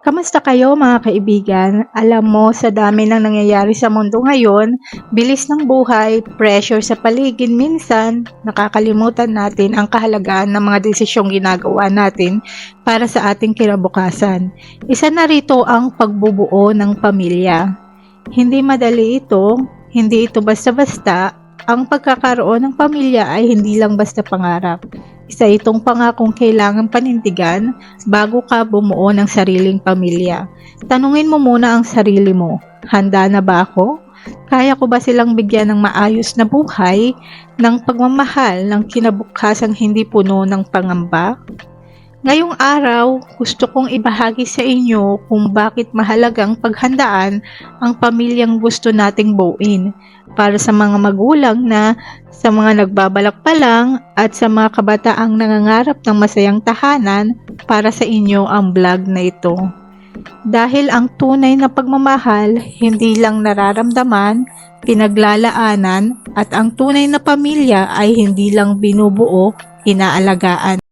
Kamusta kayo mga kaibigan? Alam mo, sa dami ng nangyayari sa mundo ngayon, bilis ng buhay, pressure sa paligid minsan, nakakalimutan natin ang kahalagaan ng mga desisyong ginagawa natin para sa ating kinabukasan. Isa na rito ang pagbubuo ng pamilya. Hindi madali ito, hindi ito basta-basta, ang pagkakaroon ng pamilya ay hindi lang basta pangarap. Isa itong pangakong kailangan panindigan bago ka bumuo ng sariling pamilya. Tanungin mo muna ang sarili mo, handa na ba ako? Kaya ko ba silang bigyan ng maayos na buhay, ng pagmamahal, ng kinabukasang hindi puno ng pangamba? Ngayong araw, gusto kong ibahagi sa inyo kung bakit mahalagang paghandaan ang pamilyang gusto nating buuin para sa mga magulang na sa mga nagbabalak pa lang at sa mga kabataang nangangarap ng masayang tahanan para sa inyo ang vlog na ito. Dahil ang tunay na pagmamahal hindi lang nararamdaman, pinaglalaanan at ang tunay na pamilya ay hindi lang binubuo, inaalagaan.